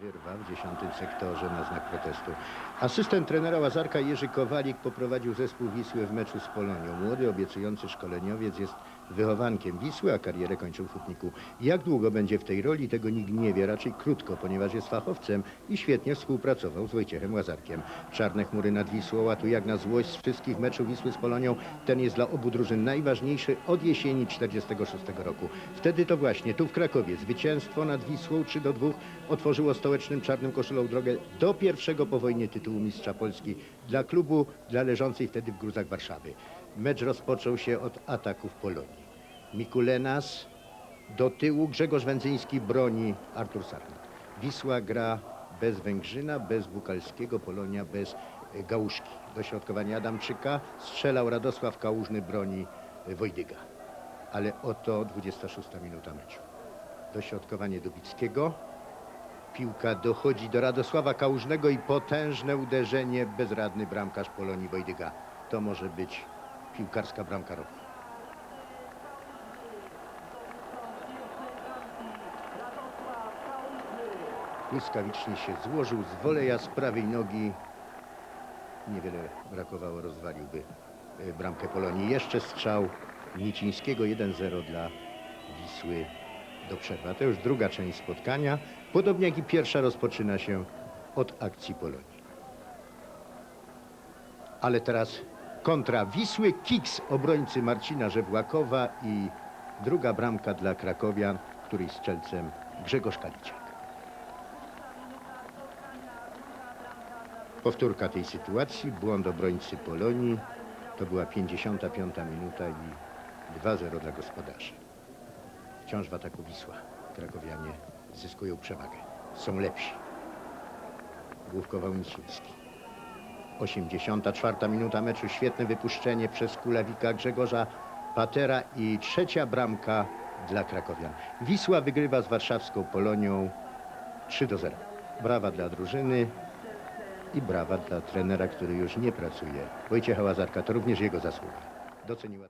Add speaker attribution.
Speaker 1: Wyrwa w dziesiątym sektorze na znak protestu. Asystent trenera Łazarka Jerzy Kowalik poprowadził zespół Wisły w meczu z Polonią. Młody, obiecujący szkoleniowiec jest wychowankiem Wisły, a karierę kończył w Hutniku. Jak długo będzie w tej roli, tego nikt nie wie, raczej krótko, ponieważ jest fachowcem i świetnie współpracował z Wojciechem Łazarkiem. Czarne chmury nad Wisłą, a tu jak na złość z wszystkich meczów Wisły z Polonią, ten jest dla obu drużyn najważniejszy od jesieni 46 roku. Wtedy to właśnie tu w Krakowie zwycięstwo nad Wisłą 3 do 2 otworzyło stołecznym czarnym koszulą drogę do pierwszego po wojnie tytułu mistrza Polski dla klubu, dla leżącej wtedy w gruzach Warszawy. Mecz rozpoczął się od ataków Polonii. Mikulenas do tyłu, Grzegorz Wędzyński broni, Artur Sarnat. Wisła gra bez Węgrzyna, bez Bukalskiego, Polonia bez Gałuszki. Dośrodkowanie Adamczyka, strzelał Radosław Kałużny, broni Wojdyga. Ale oto 26 minuta meczu. Dośrodkowanie Dubickiego, Piłka dochodzi do Radosława Kałużnego i potężne uderzenie, bezradny bramkarz Polonii Wojdyga. To może być piłkarska bramka roku. Błyskawicznie się złożył z woleja z prawej nogi. Niewiele brakowało, rozwaliłby e, bramkę Polonii. Jeszcze strzał Nicińskiego 1-0 dla Wisły do przerwy. To już druga część spotkania. Podobnie jak i pierwsza rozpoczyna się od akcji Polonii. Ale teraz kontra Wisły, kiks obrońcy Marcina Żewłakowa i druga bramka dla Krakowian, której strzelcem Grzegorz Kaliciak. Powtórka tej sytuacji, błąd obrońcy Polonii. To była 55 minuta i 2-0 dla gospodarzy. Wciąż w ataku Wisła. Krakowianie zyskują przewagę. Są lepsi. Główkował Niciński. 84 minuta meczu. Świetne wypuszczenie przez Kulawika Grzegorza Patera i trzecia bramka dla Krakowian. Wisła wygrywa z warszawską Polonią 3 do 0. Brawa dla drużyny i brawa dla trenera, który już nie pracuje. Wojciecha Łazarka to również jego zasługa. Doceniła